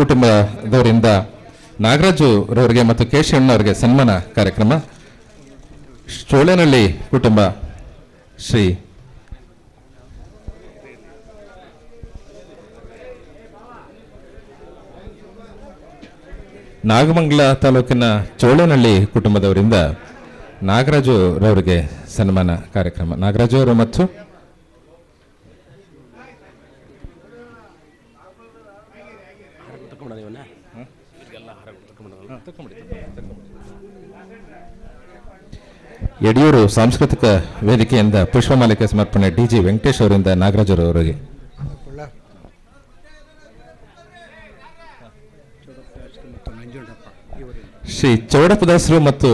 ಕುಟುಂಬದವರಿಂದ ನಾಗರಾಜು ರವರಿಗೆ ಮತ್ತು ಕೇಶವಣ್ಣವರಿಗೆ ಸನ್ಮಾನ ಕಾರ್ಯಕ್ರಮ. ಚೋಳೇನಹಳ್ಳಿ ಕುಟುಂಬ ಶ್ರೀ ನಾಗಮಂಗಲ ತಾಲೂಕಿನ ಚೋಳೇನಹಳ್ಳಿ ಕುಟುಂಬದವರಿಂದ ನಾಗರಾಜು ರವರಿಗೆ ಸನ್ಮಾನ ಕಾರ್ಯಕ್ರಮ. ನಾಗರಾಜು ಅವರು ಮತ್ತು ಯಡಿಯೂರು ಸಾಂಸ್ಕೃತಿಕ ವೇದಿಕೆಯಿಂದ ಪುಷ್ಪಮಾಲಿಕೆ ಸಮರ್ಪಣೆ ಡಿಜಿ ವೆಂಕಟೇಶ್ ಅವರಿಂದ ನಾಗರಾಜ್ ಅವರಿಗೆ. ಶ್ರೀ ಚೌಡಪ್ಪದಾಸರು ಮತ್ತು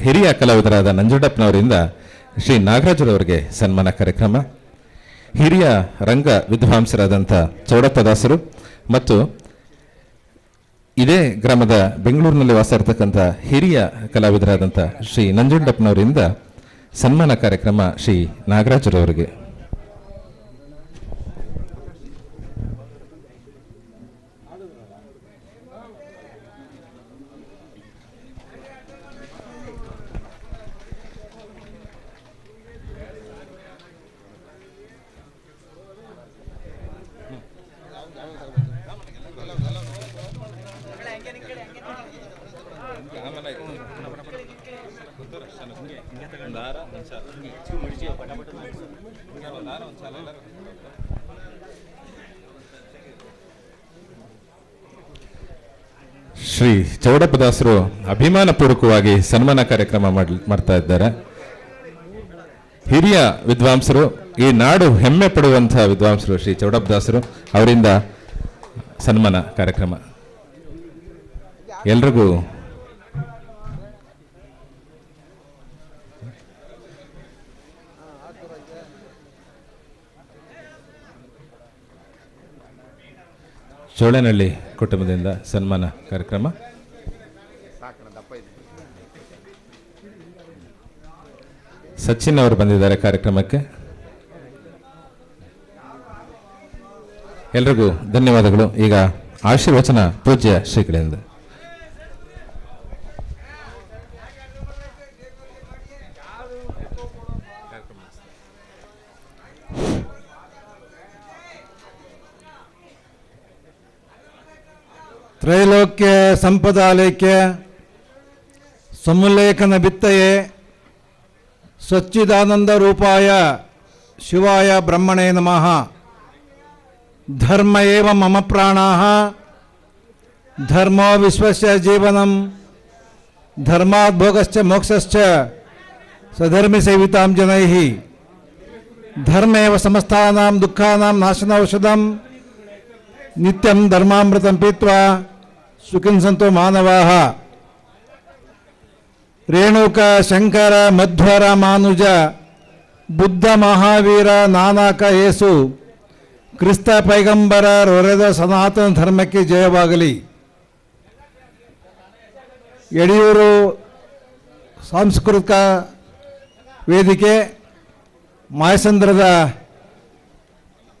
ಹಿರಿಯ ಕಲಾವಿದರಾದ ನಂಜುಂಡಪ್ಪನವರಿಂದ ಶ್ರೀ ನಾಗರಾಜರವರಿಗೆ ಸನ್ಮಾನ ಕಾರ್ಯಕ್ರಮ. ಹಿರಿಯ ರಂಗ ವಿದ್ವಾಂಸರಾದಂಥ ಚೌಡಪ್ಪದಾಸರು ಮತ್ತು ಇದೇ ಗ್ರಾಮದ ಬೆಂಗಳೂರಿನಲ್ಲಿ ವಾಸ ಇರತಕ್ಕಂಥ ಹಿರಿಯ ಕಲಾವಿದರಾದಂಥ ಶ್ರೀ ನಂಜುಂಡಪ್ಪನವರಿಂದ ಸನ್ಮಾನ ಕಾರ್ಯಕ್ರಮ ಶ್ರೀ ನಾಗರಾಜರವರಿಗೆ. ಶ್ರೀ ಚೌಡಪ್ಪದಾಸರು ಅಭಿಮಾನಪೂರ್ವಕವಾಗಿ ಸನ್ಮಾನ ಕಾರ್ಯಕ್ರಮ ಮಾಡ್- ಮಾಡ್ತಾ ಇದ್ದಾರೆ. ಹಿರಿಯ ವಿದ್ವಾಂಸರು, ಈ ನಾಡು ಹೆಮ್ಮೆ ಪಡುವಂತಹ ವಿದ್ವಾಂಸರು ಶ್ರೀ ಚೌಡಪ್ಪದಾಸರು ಅವರಿಂದ ಸನ್ಮಾನ ಕಾರ್ಯಕ್ರಮ. ಎಲ್ರಿಗೂ ಚೋಳನಹಳ್ಳಿ ಕುಟುಂಬದಿಂದ ಸನ್ಮಾನ ಕಾರ್ಯಕ್ರಮ. ಸಚಿನ್ ಅವರು ಬಂದಿದ್ದಾರೆ ಕಾರ್ಯಕ್ರಮಕ್ಕೆ. ಎಲ್ರಿಗೂ ಧನ್ಯವಾದಗಳು. ಈಗ ಆಶೀರ್ವಚನ ಪೂಜ್ಯ ಶ್ರೀಗಳಿಂದ. ತ್ರೈಲೋಕ್ಯ ಸಂಪದಾಲಯಕ್ಕೆ ಸಮುಲ್ಲೇಖನ ಬಿತ್ತಯೇ ಸಚ್ಚಿದಾನಂದ ರೂಪಾಯ ಶಿವಾಯ ಬ್ರಹ್ಮಣೇ ನಮಃ ಧರ್ಮ ಏವ ಮಮ ಪ್ರಾಣಾಃ ಧರ್ಮೋ ವಿಶ್ವಸ್ಯ ಜೀವನಂ ಧರ್ಮಾತ್ ಭೋಗಶ್ಚ ಮೋಕ್ಷಶ್ಚ ಸಧರ್ಮಿ ಸೇವಿತಾಂ ಜನೈಃ ಧರ್ಮೇವ ಸಮಸ್ತಾನಾಂ ದುಃಖಾನಾಂ ನಾಶನೌಷಧಂ ನಿತ್ಯಂ ಧರ್ಮಾಮೃತಂ ಪೀತ್ವಾ ಸುಖಿನ್ ಸಂತೋ ಮಾನವಾಹ. ರೇಣುಕ, ಶಂಕರ, ಮಧ್ವರ ಮಾನುಜ, ಬುದ್ಧ ಮಹಾವೀರ, ನಾನಾಕ ಏಸು, ಕ್ರಿಸ್ತ ಪೈಗಂಬರ, ರೊರೆದ ಸನಾತನ ಧರ್ಮಕ್ಕೆ ಜಯವಾಗಲಿ. ಯಡಿಯೂರು ಸಾಂಸ್ಕೃತಿಕ ವೇದಿಕೆ, ಮಾಯಸಂದ್ರದ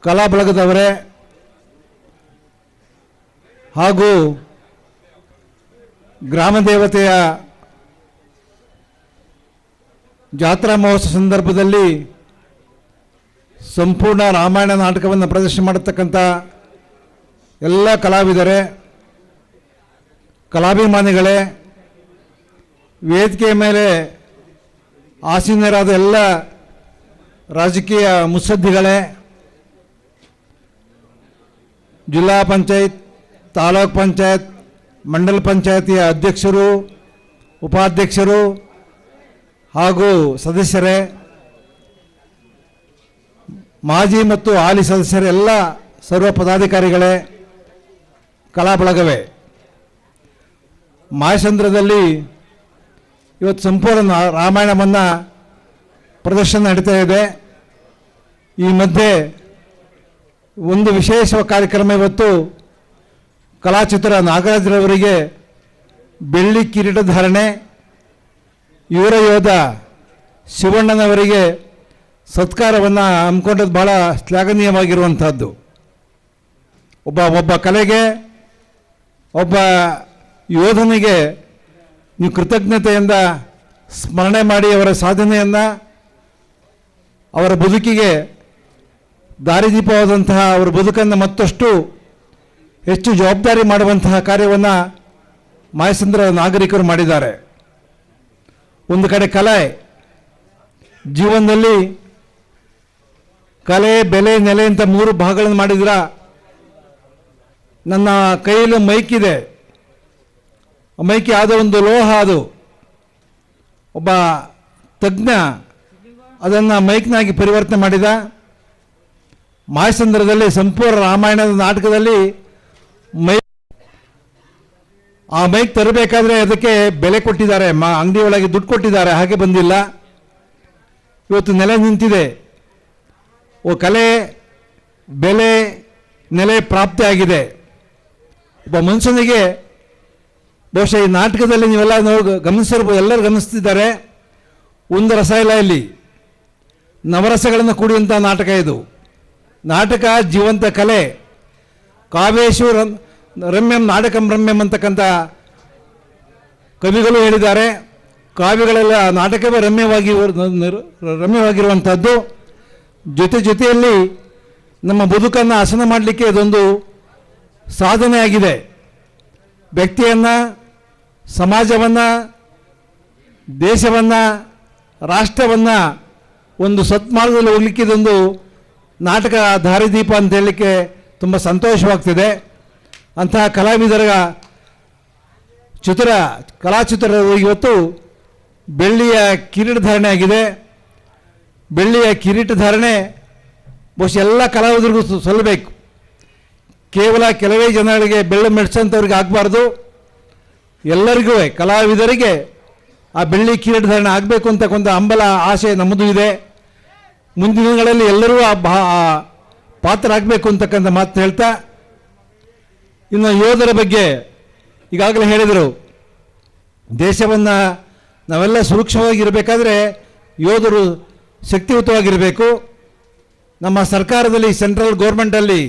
ಕಲಾ ಬಳಗದವರೇ ಹಾಗೂ ಗ್ರಾಮ ದೇವತೆಯ ಜಾತ್ರಾ ಮಹೋತ್ಸವ ಸಂದರ್ಭದಲ್ಲಿ ಸಂಪೂರ್ಣ ರಾಮಾಯಣ ನಾಟಕವನ್ನು ಪ್ರದರ್ಶನ ಮಾಡತಕ್ಕಂಥ ಎಲ್ಲ ಕಲಾವಿದರೇ, ಕಲಾಭಿಮಾನಿಗಳೇ, ವೇದಿಕೆಯ ಮೇಲೆ ಆಸೀನರಾದ ಎಲ್ಲ ರಾಜಕೀಯ ಮುಸದ್ದಿಗಳೇ, ಜಿಲ್ಲಾ ಪಂಚಾಯತ್, ತಾಲೂಕ್ ಪಂಚಾಯತ್ ಮಂಡಲ ಪಂಚಾಯತಿಯ ಅಧ್ಯಕ್ಷರು, ಉಪಾಧ್ಯಕ್ಷರು ಹಾಗೂ ಸದಸ್ಯರೇ, ಮಾಜಿ ಮತ್ತು ಹಾಲಿ ಸದಸ್ಯರೆಲ್ಲ ಸರ್ವ ಪದಾಧಿಕಾರಿಗಳೇ, ಕಲಾ ಬಳಗವೇ. ಮಾಯಸಂದ್ರದಲ್ಲಿ ಇವತ್ತು ಸಂಪೂರ್ಣ ರಾಮಾಯಣವನ್ನು ಪ್ರದರ್ಶನ ನಡೀತಾ ಇದೆ. ಈ ಮಧ್ಯೆ ಒಂದು ವಿಶೇಷ ಕಾರ್ಯಕ್ರಮ ಇವತ್ತು ಕಲಾಚಿತ್ರ ನಾಗರಾಜರವರಿಗೆ ಬೆಳ್ಳಿ ಕಿರೀಟ ಧಾರಣೆ ಇವರ ಯೋಧ ಶಿವಣ್ಣನವರಿಗೆ ಸತ್ಕಾರವನ್ನು ಹಮ್ಮಿಕೊಂಡದ್ದು ಭಾಳ ಶ್ಲಾಘನೀಯವಾಗಿರುವಂಥದ್ದು. ಒಬ್ಬ ಒಬ್ಬ ಕಲೆಗೆ, ಒಬ್ಬ ಯೋಧನಿಗೆ ನೀವು ಕೃತಜ್ಞತೆಯಿಂದ ಸ್ಮರಣೆ ಮಾಡಿ ಅವರ ಸಾಧನೆಯನ್ನು, ಅವರ ಬದುಕಿಗೆ ದಾರಿದೀಪವಾದಂತಹ ಅವರ ಬದುಕನ್ನು ಮತ್ತಷ್ಟು ಹೆಚ್ಚು ಜವಾಬ್ದಾರಿ ಮಾಡುವಂತಹ ಕಾರ್ಯವನ್ನು ಮಾಯಸಂದ್ರ ನಾಗರಿಕರು ಮಾಡಿದ್ದಾರೆ. ಒಂದು ಕಡೆ ಕಲೆ, ಜೀವನದಲ್ಲಿ ಕಲೆ, ಬೆಲೆ, ನೆಲೆ ಅಂತ ಮೂರು ಭಾಗಗಳನ್ನು ಮಾಡಿದ್ರ ನನ್ನ ಕೈಯಲ್ಲಿ ಮೈಕ್ ಇದೆ. ಆದ ಮೈಕ್ ಯಾವುದೋ ಒಂದು ಲೋಹ ಅದು. ಒಬ್ಬ ತಜ್ಞ ಅದನ್ನು ಮೈಕ್ನಾಗಿ ಪರಿವರ್ತನೆ ಮಾಡಿದ. ಮಾಯಸಂದ್ರದಲ್ಲಿ ಸಂಪೂರ್ಣ ರಾಮಾಯಣದ ನಾಟಕದಲ್ಲಿ ಮೈ ಆ ಮೈಕ್ ತರಬೇಕಾದ್ರೆ ಅದಕ್ಕೆ ಬೆಲೆ ಕೊಟ್ಟಿದ್ದಾರೆ. ಮಾ ಅಂಗಡಿ ಒಳಗೆ ದುಡ್ಡು ಕೊಟ್ಟಿದ್ದಾರೆ. ಹಾಗೆ ಬಂದಿಲ್ಲ. ಇವತ್ತು ನೆಲೆ ನಿಂತಿದೆ. ಓ, ಕಲೆ, ಬೆಲೆ, ನೆಲೆ ಪ್ರಾಪ್ತಿ ಆಗಿದೆ. ಒಬ್ಬ ಮನುಷ್ಯನಿಗೆ ಬಹುಶಃ ಈ ನಾಟಕದಲ್ಲಿ ನೀವೆಲ್ಲ ನೋಡಿ, ಗಮನಿಸಿರ್ಬೋದು. ಎಲ್ಲರೂ ಗಮನಿಸ್ತಿದ್ದಾರೆ. ಒಂದು ರಸ ಇಲ್ಲ. ಇಲ್ಲಿ ನವರಸಗಳನ್ನು ಕೂಡಿದಂಥ ನಾಟಕ ಇದು. ನಾಟಕ, ಜೀವಂತ ಕಲೆ. ಕಾವೇಶು ರಮ್ ರಮ್ಯಂ, ನಾಟಕಂ ರಮ್ಯಂ ಅಂತಕ್ಕಂಥ ಕವಿಗಳು ಹೇಳಿದ್ದಾರೆ. ಕಾವ್ಯಗಳೆಲ್ಲ ನಾಟಕವೇ ರಮ್ಯವಾಗಿ ರಮ್ಯವಾಗಿರುವಂಥದ್ದು. ಜೊತೆ ಜೊತೆಯಲ್ಲಿ ನಮ್ಮ ಬದುಕನ್ನು ಹಸನ ಮಾಡಲಿಕ್ಕೆ ಅದೊಂದು ಸಾಧನೆ ಆಗಿದೆ. ವ್ಯಕ್ತಿಯನ್ನು, ಸಮಾಜವನ್ನು, ದೇಶವನ್ನು, ರಾಷ್ಟ್ರವನ್ನು ಒಂದು ಸತ್ಮಾರ್ಗದಲ್ಲಿ ಹೋಗ್ಲಿಕ್ಕೆ ಇದೊಂದು ನಾಟಕ ದಾರಿದೀಪ ಅಂತ ಹೇಳಲಿಕ್ಕೆ ತುಂಬ ಸಂತೋಷವಾಗ್ತಿದೆ. ಅಂತಹ ಕಲಾವಿದರ ಚಿತ್ರ ಕಲಾಚಿತ್ರರು ಇವತ್ತು ಬೆಳ್ಳಿಯ ಕಿರೀಟ ಧಾರಣೆ ಆಗಿದೆ. ಬೆಳ್ಳಿಯ ಕಿರೀಟ ಧಾರಣೆ ಬಹುಶಃ ಎಲ್ಲ ಕಲಾವಿದರಿಗೂ ಸಲ್ಲಬೇಕು. ಕೇವಲ ಕೆಲವೇ ಜನಗಳಿಗೆ ಬೆಳ್ಳಿ ಮೆಡ್ಸಂಥವ್ರಿಗೆ ಆಗಬಾರ್ದು. ಎಲ್ಲರಿಗೂ ಕಲಾವಿದರಿಗೆ ಆ ಬೆಳ್ಳಿ ಕಿರೀಟ ಧಾರಣೆ ಆಗಬೇಕು ಅಂತ ಕೊಂದ ಹಂಬಲ ಆಸೆ ನಮ್ಮದು ಇದೆ. ಮುಂದಿನ ದಿನಗಳಲ್ಲಿ ಎಲ್ಲರೂ ಆ ಪಾತ್ರ ಆಗಬೇಕು ಅಂತಕ್ಕಂಥ ಮಾತು ಹೇಳ್ತಾ, ಇನ್ನು ಯೋಧರ ಬಗ್ಗೆ ಈಗಾಗಲೇ ಹೇಳಿದರು. ದೇಶವನ್ನು ನಾವೆಲ್ಲ ಸುರಕ್ಷವಾಗಿರಬೇಕಾದ್ರೆ ಯೋಧರು ಶಕ್ತಿಯುತವಾಗಿರಬೇಕು. ನಮ್ಮ ಸರ್ಕಾರದಲ್ಲಿ, ಸೆಂಟ್ರಲ್ ಗೌರ್ಮೆಂಟಲ್ಲಿ,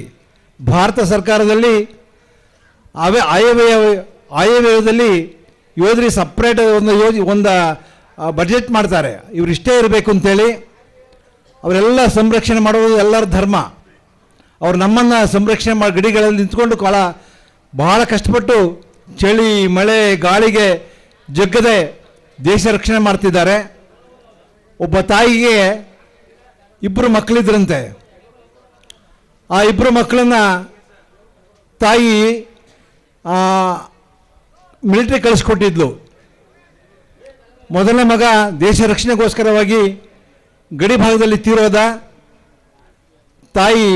ಭಾರತ ಸರ್ಕಾರದಲ್ಲಿ, ಅವೇ ಆಯವ್ಯಯ, ಆಯವ್ಯಯದಲ್ಲಿ ಯೋಧರಿಗೆ ಸಪ್ರೇಟ್ ಒಂದು ಯೋಜ, ಒಂದು ಬಜೆಟ್ ಮಾಡ್ತಾರೆ. ಇವರಿಷ್ಟೇ ಇರಬೇಕು ಅಂತೇಳಿ ಅವರೆಲ್ಲ ಸಂರಕ್ಷಣೆ ಮಾಡುವುದು ಎಲ್ಲರ ಧರ್ಮ. ಅವ್ರು ನಮ್ಮನ್ನು ಸಂರಕ್ಷಣೆ ಮಾಡಿ ಗಡಿಗಳಲ್ಲಿ ನಿಂತ್ಕೊಂಡು ಕಾಲ ಬಹಳ ಕಷ್ಟಪಟ್ಟು ಚಳಿ, ಮಳೆ, ಗಾಳಿಗೆ ಜಗ್ಗದೆ ದೇಶ ರಕ್ಷಣೆ ಮಾಡ್ತಿದ್ದಾರೆ. ಒಬ್ಬ ತಾಯಿಗೆ ಇಬ್ಬರು ಮಕ್ಕಳಿದ್ರಂತೆ ಆ ಇಬ್ಬರು ಮಕ್ಕಳನ್ನ ತಾಯಿ ಮಿಲಿಟ್ರಿ ಕಳಿಸ್ಕೊಟ್ಟಿದ್ಲು. ಮೊದಲನೇ ಮಗ ದೇಶ ರಕ್ಷಣೆಗೋಸ್ಕರವಾಗಿ ಗಡಿ ಭಾಗದಲ್ಲಿ ತೀರೋದ. ತಾಯಿ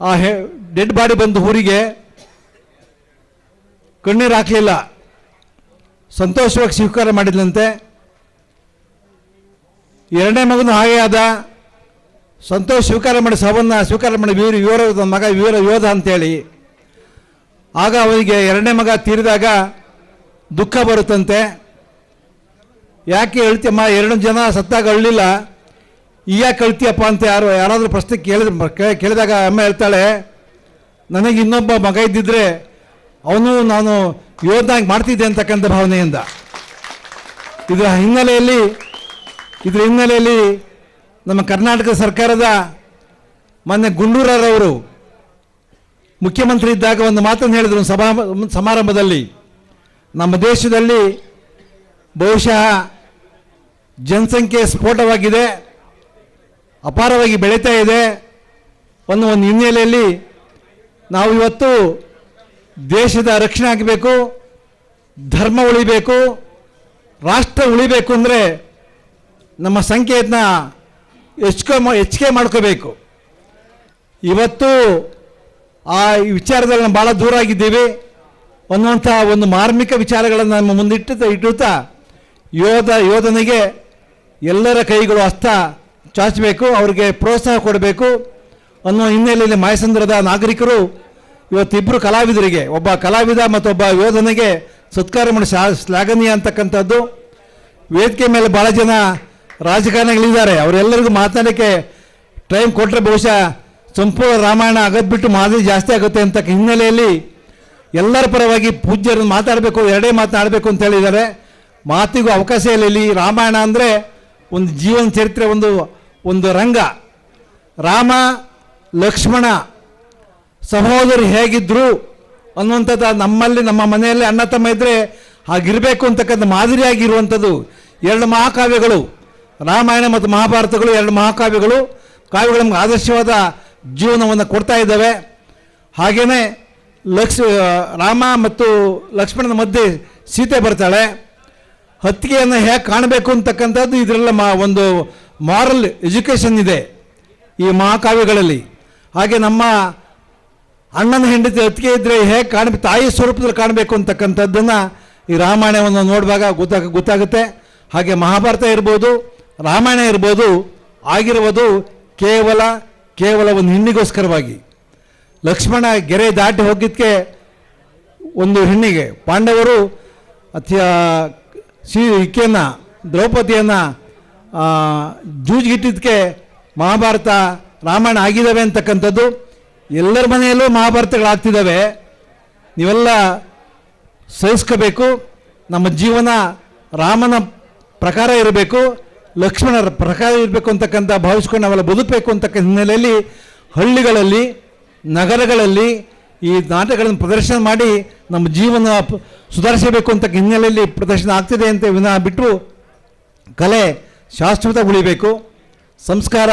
ಆ ಹೆ, ಡೆಡ್ ಬಾಡಿ ಬಂದು ಊರಿಗೆ ಕಣ್ಣೀರು ಹಾಕಲಿಲ್ಲ. ಸಂತೋಷವಾಗಿ ಸ್ವೀಕಾರ ಮಾಡಿದ್ಲಂತೆ. ಎರಡನೇ ಮಗನು ಹಾಗೆ ಆದ. ಸಂತೋಷ ಸ್ವೀಕಾರ ಮಾಡಿ ಸಾವನ್ನ ಸ್ವೀಕಾರ ಮಾಡಿ ವೀರ ವಿವರ, ಮಗ ವೀರ ಯೋಧ ಅಂತೇಳಿ. ಆಗ ಅವನಿಗೆ ಎರಡನೇ ಮಗ ತೀರಿದಾಗ ದುಃಖ ಬರುತ್ತಂತೆ. ಯಾಕೆ ಹೇಳ್ತೀಯಮ್ಮ ಎರಡು ಜನ ಸತ್ತಾಗ ಅಳ್ಳಿಲ್ಲ. ಈ ಯಾಕೆ ಕಳ್ತೀಯಪ್ಪ ಅಂತ ಯಾರು ಯಾರಾದರೂ ಪ್ರಶ್ನೆ ಕೇಳಿದ ಕೇಳಿದಾಗ ಅಮ್ಮ ಹೇಳ್ತಾಳೆ, ನನಗೆ ಇನ್ನೊಬ್ಬ ಮಗ ಇದ್ದಿದ್ರೆ ಅವನು ನಾನು ಯೋಧನಾಗಿ ಮಾಡ್ತಿದ್ದೆ ಅಂತಕ್ಕಂಥ ಭಾವನೆಯಿಂದ. ಇದರ ಹಿನ್ನೆಲೆಯಲ್ಲಿ ಇದರ ಹಿನ್ನೆಲೆಯಲ್ಲಿ ನಮ್ಮ ಕರ್ನಾಟಕ ಸರ್ಕಾರದ ಮೊನ್ನೆ ಗುಂಡೂರಾರವರು ಮುಖ್ಯಮಂತ್ರಿ ಇದ್ದಾಗ ಒಂದು ಮಾತನ್ನು ಹೇಳಿದರು ಸಭಾ ಸಮಾರಂಭದಲ್ಲಿ. ನಮ್ಮ ದೇಶದಲ್ಲಿ ಬಹುಶಃ ಜನಸಂಖ್ಯೆ ಸ್ಫೋಟವಾಗಿದೆ. ಅಪಾರವಾಗಿ ಬೆಳೀತಾ ಇದೆ. ಅನ್ನೋ ಒಂದು ಹಿನ್ನೆಲೆಯಲ್ಲಿ ನಾವು ಇವತ್ತು ದೇಶದ ರಕ್ಷಣೆ ಆಗಬೇಕು, ಧರ್ಮ ಉಳಿಬೇಕು, ರಾಷ್ಟ್ರ ಉಳಿಬೇಕು ಅಂದರೆ ನಮ್ಮ ಸಂಖ್ಯೆಯನ್ನ ಹೆಚ್ಚು ಹೆಚ್ಚಿಗೆ ಮಾಡ್ಕೋಬೇಕು. ಇವತ್ತು ಆ ವಿಚಾರದಲ್ಲಿ ನಾವು ಭಾಳ ದೂರ ಆಗಿದ್ದೀವಿ. ಅನ್ನುವಂಥ ಒಂದು ಮಾರ್ಮಿಕ ವಿಚಾರಗಳನ್ನು ನಮ್ಮ ಮುಂದಿಟ್ಟು, ಇಟ್ಟುತ್ತಾ ಯೋಧ, ಯೋಧನಿಗೆ ಎಲ್ಲರ ಕೈಗಳು ಹಸ್ತ ಚಾಚಬೇಕು ಅವರಿಗೆ ಪ್ರೋತ್ಸಾಹ ಕೊಡಬೇಕು ಅನ್ನೋ ಹಿನ್ನೆಲೆಯಲ್ಲಿ ಮಾಯಸಂದ್ರದ ನಾಗರಿಕರು ಇವತ್ತಿಬ್ಬರು ಕಲಾವಿದರಿಗೆ, ಒಬ್ಬ ಕಲಾವಿದ ಮತ್ತೊಬ್ಬ ಯೋಧನಿಗೆ ಸತ್ಕಾರ ಮಾಡಿ ಶ್ಲಾಘನೀಯ ಅಂತಕ್ಕಂಥದ್ದು. ವೇದಿಕೆ ಮೇಲೆ ಭಾಳ ಜನ ರಾಜಕಾರಣಿಗಳಿದ್ದಾರೆ. ಅವರೆಲ್ಲರಿಗೂ ಮಾತಾಡೋಕ್ಕೆ ಟೈಮ್ ಕೊಟ್ಟರೆ ಬಹುಶಃ ಸಂಪೂರ್ಣ ರಾಮಾಯಣ ಆಗದ್ಬಿಟ್ಟು ಮಾದರಿ ಜಾಸ್ತಿ ಆಗುತ್ತೆ ಅಂತ ಹಿನ್ನೆಲೆಯಲ್ಲಿ ಎಲ್ಲರ ಪರವಾಗಿ ಪೂಜ್ಯರು ಮಾತಾಡಬೇಕು, ಎರಡೇ ಮಾತನಾಡಬೇಕು ಅಂತ ಹೇಳಿದ್ದಾರೆ. ಮಾತಿಗೂ ಅವಕಾಶ ಇಲ್ಲ ಇಲ್ಲಿ. ರಾಮಾಯಣ ಅಂದರೆ ಒಂದು ಜೀವನ ಚರಿತ್ರೆ, ಒಂದು ಒಂದು ರಂಗ. ರಾಮ, ಲಕ್ಷ್ಮಣ, ಸಹೋದರಿ ಹೇಗಿದ್ರು ಅನ್ನುವಂಥದ್ದು ನಮ್ಮಲ್ಲಿ, ನಮ್ಮ ಮನೆಯಲ್ಲಿ ಅಣ್ಣ ತಮ್ಮ ಇದ್ದರೆ ಹಾಗಿರಬೇಕು ಅಂತಕ್ಕಂಥ ಮಾದರಿಯಾಗಿರುವಂಥದ್ದು ಎರಡು ಮಹಾಕಾವ್ಯಗಳು. ರಾಮಾಯಣ ಮತ್ತು ಮಹಾಭಾರತಗಳು ಎರಡು ಮಹಾಕಾವ್ಯಗಳು. ಕಾವ್ಯಗಳು ನಮ್ಗೆ ಆದರ್ಶವಾದ ಜೀವನವನ್ನು ಕೊಡ್ತಾ ಇದ್ದಾವೆ. ಹಾಗೆಯೇ ಲಕ್ಷ, ರಾಮ ಮತ್ತು ಲಕ್ಷ್ಮಣನ ಮಧ್ಯೆ ಸೀತೆ ಬರ್ತಾಳೆ. ಹತ್ತಿಗೆಯನ್ನು ಹೇಗೆ ಕಾಣಬೇಕು ಅಂತಕ್ಕಂಥದ್ದು ಇದರೆಲ್ಲ ಮಾ ಒಂದು ಮಾರಲ್ ಎಜುಕೇಷನ್ ಇದೆ ಈ ಮಹಾಕಾವ್ಯಗಳಲ್ಲಿ. ಹಾಗೆ ನಮ್ಮ ಅಣ್ಣನ ಹೆಂಡತಿ ಅತ್ತಿಗೆ ಇದ್ದರೆ ಹೇಗೆ ಕಾಣ, ತಾಯಿ ಸ್ವರೂಪದಲ್ಲಿ ಕಾಣಬೇಕು ಅಂತಕ್ಕಂಥದ್ದನ್ನು ಈ ರಾಮಾಯಣವನ್ನು ನೋಡುವಾಗ ಗೊತ್ತಾಗ, ಗೊತ್ತಾಗುತ್ತೆ. ಹಾಗೆ ಮಹಾಭಾರತ ಇರ್ಬೋದು, ರಾಮಾಯಣ ಇರ್ಬೋದು, ಆಗಿರುವುದು ಕೇವಲ ಕೇವಲ ಒಂದು ಹೆಣ್ಣಿಗೋಸ್ಕರವಾಗಿ. ಲಕ್ಷ್ಮಣ ಗೆರೆ ದಾಟಿ ಹೋಗಿದ್ದಕ್ಕೆ ಒಂದು ಹೆಣ್ಣಿಗೆ. ಪಾಂಡವರು ಅತ್ಯ ಸಿ ಈಕೆಯನ್ನು ದ್ರೌಪದಿಯನ್ನು ಜೂಜ್ಗಿಟ್ಟಿದ್ದಕ್ಕೆ ಮಹಾಭಾರತ ರಾಮಾಯಣ ಆಗಿದ್ದಾವೆ ಅಂತಕ್ಕಂಥದ್ದು. ಎಲ್ಲರ ಮನೆಯಲ್ಲೂ ಮಹಾಭಾರತಗಳಾಗ್ತಿದ್ದಾವೆ ನೀವೆಲ್ಲ ಸಹಿಸ್ಕೋಬೇಕು. ನಮ್ಮ ಜೀವನ ರಾಮನ ಪ್ರಕಾರ ಇರಬೇಕು. ಲಕ್ಷ್ಮಣರ ಪ್ರಕಾರ ಇರಬೇಕು ಅಂತಕ್ಕಂಥ ಭಾವಿಸ್ಕೊಂಡು ನಾವೆಲ್ಲ ಬದುಕಬೇಕು ಅಂತಕ್ಕ ಹಿನ್ನೆಲೆಯಲ್ಲಿ ಹಳ್ಳಿಗಳಲ್ಲಿ, ನಗರಗಳಲ್ಲಿ ಈ ನಾಟಕಗಳನ್ನು ಪ್ರದರ್ಶನ ಮಾಡಿ ನಮ್ಮ ಜೀವನ ಸುಧಾರಿಸಬೇಕು ಅಂತ ಹಿನ್ನೆಲೆಯಲ್ಲಿ ಪ್ರದರ್ಶನ ಆಗ್ತಿದೆ ಅಂತ ವಿನಃ ಬಿಟ್ಟು ಕಲೆ ಶಾಶ್ವತ ಉಳಿಬೇಕು, ಸಂಸ್ಕಾರ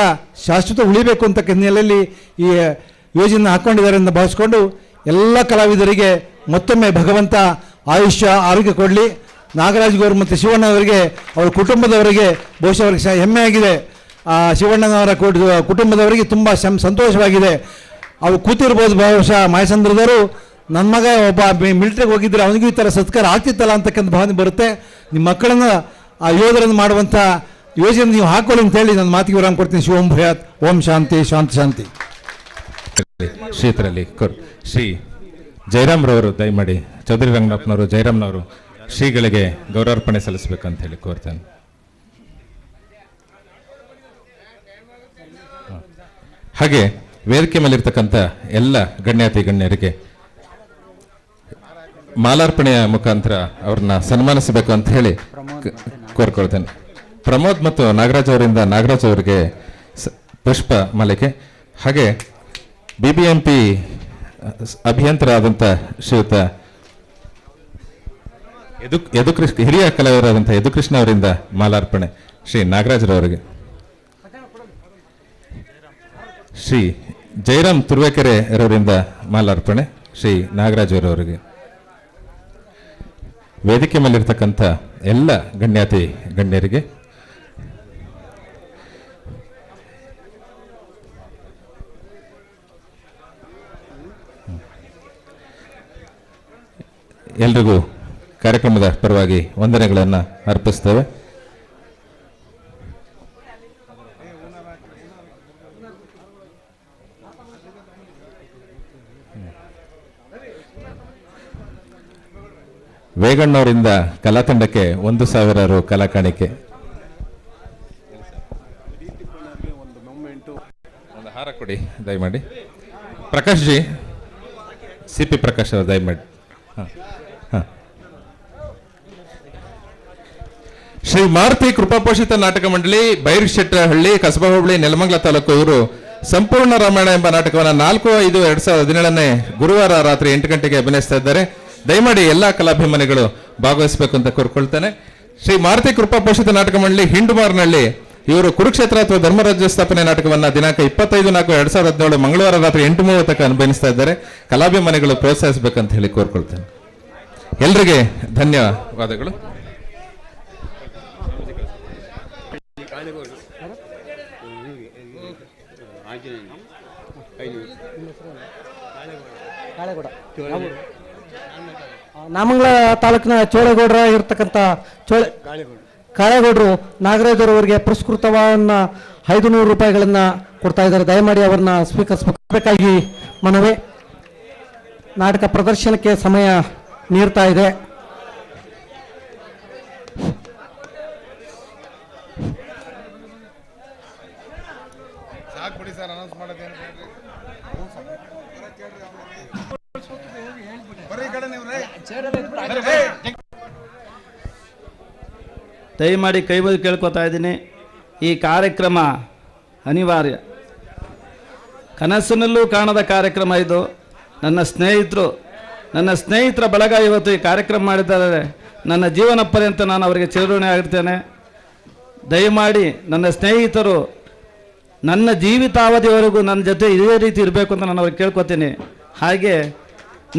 ಶಾಶ್ವತ ಉಳಿಬೇಕು ಅಂತ ಹಿನ್ನೆಲೆಯಲ್ಲಿ ಈ ಯೋಜನೆ ಹಾಕ್ಕೊಂಡಿದ್ದಾರೆ ಅಂತ ಭಾವಿಸ್ಕೊಂಡು ಎಲ್ಲ ಕಲಾವಿದರಿಗೆ ಮತ್ತೊಮ್ಮೆ ಭಗವಂತ ಆಯುಷ್ಯ, ಆರೋಗ್ಯ ಕೊಡಲಿ. ನಾಗರಾಜ್ ಗೌರ್ ಮತ್ತು ಶಿವಣ್ಣನವರಿಗೆ ಅವರ ಕುಟುಂಬದವರಿಗೆ ಬಹುಶಃ ಅವರಿಗೆ ಹೆಮ್ಮೆಯಾಗಿದೆ. ಶಿವಣ್ಣನವರ ಕುಟ- ಕುಟುಂಬದವರಿಗೆ ತುಂಬ ಸಂತೋಷವಾಗಿದೆ. ಅವ್ರು ಕೂತಿರ್ಬೋದು ಬಹುಶಃ ಮಾಯಸಂದ್ರದವರು. ನನ್ನ ಮಗ ಒಬ್ಬ ಮಿಲಿಟ್ರಿಗೆ ಹೋಗಿದ್ದರೆ ಅವನಿಗೂ ಈ ಥರ ಸತ್ಕಾರ ಆಗ್ತಿತ್ತಲ್ಲ ಅಂತಕ್ಕಂಥ ಭಾವನೆ ಬರುತ್ತೆ. ನಿಮ್ಮ ಮಕ್ಕಳನ್ನು, ಆ, ಯೋಧರನ್ನು ಮಾಡುವಂಥ ಯೋಜನೆ ನೀವು ಹಾಕೊಳ್ಳಿ ಅಂತ ಹೇಳಿ ನನ್ನ ಮಾತಿಗೆ ವಿರಾಮ ಕೊಡ್ತೀನಿ. ಶಿವಂ ಭಯಾತ್. ಓಂ ಶಾಂತಿ ಶಾಂತಿ ಶಾಂತಿ. ಶ್ರೀತರಲ್ಲಿ ಕೊರ್ ಶ್ರೀ ಜಯರಾಮ್ರವರು ದಯಮಾಡಿ ಚೌಧರಿ ರಂಗನಾಥ್ನವರು, ಜಯರಾಮ್ನವರು ಶ್ರೀಗಳಿಗೆ ಗೌರವಾರ್ಪಣೆ ಸಲ್ಲಿಸಬೇಕಂತ ಹೇಳಿ ಕೋರ್ತೇನೆ. ಹಾಗೆ ವೇದಿಕೆ ಮೇಲಿರ್ತಕ್ಕಂಥ ಎಲ್ಲ ಗಣ್ಯಾತಿ ಗಣ್ಯರಿಗೆ ಮಾಲಾರ್ಪಣೆಯ ಮುಖಾಂತರ ಅವ್ರನ್ನ ಸನ್ಮಾನಿಸಬೇಕು ಅಂತ ಹೇಳಿ ಕೋರ್ಕೊಳ್ತೇನೆ. ಪ್ರಮೋದ್ ಮತ್ತು ನಾಗರಾಜ್ ಅವರಿಂದ ನಾಗರಾಜ್ ಅವರಿಗೆ ಪುಷ್ಪ ಮಾಲಿಕೆ ಹಾಗೆ ಬಿ ಬಿ ಎಂ ಪಿ ಅಭಿಯಂತರಾದಂಥ ಶ್ರೀಯುತ ಯದು ಯದುಕೃಷ್ಣ ಹಿರಿಯ ಕಲಾವಿದರಾದಂಥ ಯದುಕೃಷ್ಣ ಅವರಿಂದ ಮಾಲಾರ್ಪಣೆ ಶ್ರೀ ನಾಗರಾಜರವರಿಗೆ ಶ್ರೀ ಜಯರಾಮ್ ತುರ್ವೇಕೆರೆ ಅವರಿಂದ ಮಾಲಾರ್ಪಣೆ ಶ್ರೀ ನಾಗರಾಜ್ ಅವರವರಿಗೆ ವೇದಿಕೆ ಮೇಲಿರ್ತಕ್ಕಂಥ ಎಲ್ಲ ಗಣ್ಯಾತಿ ಗಣ್ಯರಿಗೆ ಎಲ್ರಿಗೂ ಕಾರ್ಯಕ್ರಮದ ಪರವಾಗಿ ವಂದನೆಗಳನ್ನು ಅರ್ಪಿಸ್ತೇವೆ. ವೇಗಣ್ಣವರಿಂದ ಕಲಾತಂಡಕ್ಕೆ ಒಂದು ಸಾವಿರ ರು ಕಲಾ ಕಾಣಿಕೆ. ಒಂದು ಹಾರ ಕೊಡಿ, ದಯಮಾಡಿ. ಪ್ರಕಾಶ್ ಜಿ ಸಿ ಪಿ ಪ್ರಕಾಶ್ ಅವರು ದಯಮಾಡಿ. ಹಾಂ. ಶ್ರೀ ಮಾರುತಿ ಕೃಪಾಪೋಷಿತ ನಾಟಕ ಮಂಡಳಿ ಬೈರ್ಶೆಟ್ಟಹಳ್ಳಿ ಕಸಬಾ ಹೋಬಳಿ, ನೆಲಮಂಗಲ ತಾಲೂಕು ಇವರು ಸಂಪೂರ್ಣ ರಾಮಾಯಣ ಎಂಬ ನಾಟಕವನ್ನು ನಾಲ್ಕು, ಐದು, ಎರಡ್ ಸಾವಿರದ ಹದಿನೇಳನೇ ಗುರುವಾರ ರಾತ್ರಿ ಎಂಟು ಗಂಟೆಗೆ ಅಭಿನಯಿಸ್ತಾ ಇದ್ದಾರೆ. ದಯಮಾಡಿ ಎಲ್ಲಾ ಕಲಾಭಿಮಾನಿಗಳು ಭಾಗವಹಿಸಬೇಕು ಅಂತ ಕೋರ್ಕೊಳ್ತಾನೆ. ಶ್ರೀ ಮಾರುತಿ ಕೃಪಾಪೋಷಿತ ನಾಟಕ ಮಂಡಳಿ ಹಿಂಡುಮಾರ್ನಳ್ಳಿ ಇವರು ಕುರುಕ್ಷೇತ್ರ ಅಥವಾ ಧರ್ಮರಾಜ್ಯ ಸ್ಥಾಪನೆ ನಾಟಕವನ್ನ ದಿನಾಂಕ ಇಪ್ಪತ್ತೈದು ನಾಲ್ಕು ಎರಡ್ ಸಾವಿರದ ಹದಿನೇಳು ಮಂಗಳವಾರ ರಾತ್ರಿ ಎಂಟು ಮೂವತ್ತಕ್ಕೆ ಅನುಭವಿಸ್ತಾ ಇದ್ದಾರೆ. ಕಲಾಭಿಮಾನಿಗಳು ಪ್ರೋತ್ಸಾಹಿಸಬೇಕಂತ ಹೇಳಿ ಕೋರ್ಕೊಳ್ತೇನೆ. ಎಲ್ರಿಗೆ ಧನ್ಯವಾದಗಳು. ಕಾಳೆಗೌಡ. ನಾಮಂಗಲ ತಾಲೂಕಿನ ಚೋಳೇಗೌಡರ ಇರ್ತಕ್ಕಂಥ ಚೋಳ ಕಾಳೆಗೌಡರು ನಾಗರಾಜರವರಿಗೆ ಪುರಸ್ಕೃತವನ್ನ ಐದು ನೂರು ರೂಪಾಯಿಗಳನ್ನ ಕೊಡ್ತಾ ಇದ್ದಾರೆ. ದಯಮಾಡಿ ಅವರನ್ನ ಸ್ವೀಕರಿಸಬೇಕಾಗಿ ಮನವಿ. ನಾಟಕ ಪ್ರದರ್ಶನಕ್ಕೆ ಸಮಯ ನೀಡ್ತಾ ಇದೆ. ದಯಮಾಡಿ ಕೈ ಮುಗಿದು ಕೇಳ್ಕೊತಾ ಇದ್ದೀನಿ. ಈ ಕಾರ್ಯಕ್ರಮ ಅನಿವಾರ್ಯ. ಕನಸಿನಲ್ಲೂ ಕಾಣದ ಕಾರ್ಯಕ್ರಮ ಇದು. ನನ್ನ ಸ್ನೇಹಿತರು, ನನ್ನ ಸ್ನೇಹಿತರ ಬಳಗ ಇವತ್ತು ಈ ಕಾರ್ಯಕ್ರಮ ಮಾಡಿದ್ದಾರೆ. ನನ್ನ ಜೀವನ ಪರ್ಯಂತ ನಾನು ಅವರಿಗೆ ಚಿರಋಣಿ ಆಗಿರ್ತೇನೆ. ದಯಮಾಡಿ ನನ್ನ ಸ್ನೇಹಿತರು, ನನ್ನ ಜೀವಿತಾವಧಿವರೆಗೂ ನನ್ನ ಜೊತೆ ಇದೇ ರೀತಿ ಇರಬೇಕು ಅಂತ ನಾನು ಅವ್ರಿಗೆ ಕೇಳ್ಕೊತೀನಿ. ಹಾಗೆ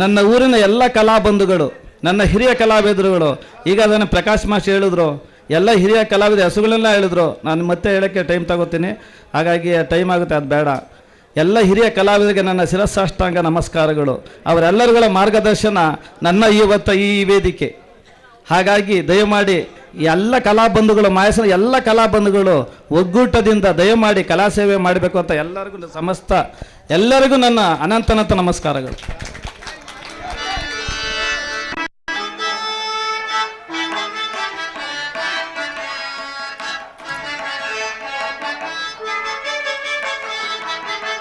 ನನ್ನ ಊರಿನ ಎಲ್ಲ ಕಲಾಬಂಧುಗಳು, ನನ್ನ ಹಿರಿಯ ಕಲಾವಿದರುಗಳು, ಈಗ ಅದನ್ನು ಪ್ರಕಾಶ್ ಮಾಸ್ ಹೇಳಿದ್ರು. ಎಲ್ಲ ಹಿರಿಯ ಕಲಾವಿದ ಹೆಸರುಗಳೆಲ್ಲ ಹೇಳಿದ್ರು. ನಾನು ಮತ್ತೆ ಹೇಳೋಕ್ಕೆ ಟೈಮ್ ತಗೋತೀನಿ. ಹಾಗಾಗಿ ಟೈಮ್ ಆಗುತ್ತೆ, ಅದು ಬೇಡ. ಎಲ್ಲ ಹಿರಿಯ ಕಲಾವಿದರಿಗೆ ನನ್ನ ಶಿರಸಾಷ್ಟಾಂಗ ನಮಸ್ಕಾರಗಳು. ಅವರೆಲ್ಲರುಗಳ ಮಾರ್ಗದರ್ಶನ ನನ್ನ ಇವತ್ತ ಈ ವೇದಿಕೆ. ಹಾಗಾಗಿ ದಯಮಾಡಿ ಎಲ್ಲ ಕಲಾಬಂಧುಗಳು ಮಾಯಸನ ಎಲ್ಲ ಕಲಾಬಂಧುಗಳು ಒಗ್ಗೂಟದಿಂದ ದಯಮಾಡಿ ಕಲಾ ಸೇವೆ ಮಾಡಬೇಕು ಅಂತ ಎಲ್ಲರಿಗೂ ಸಮಸ್ತ, ಎಲ್ಲರಿಗೂ ನನ್ನ ಅನಂತನಂತ ನಮಸ್ಕಾರಗಳು.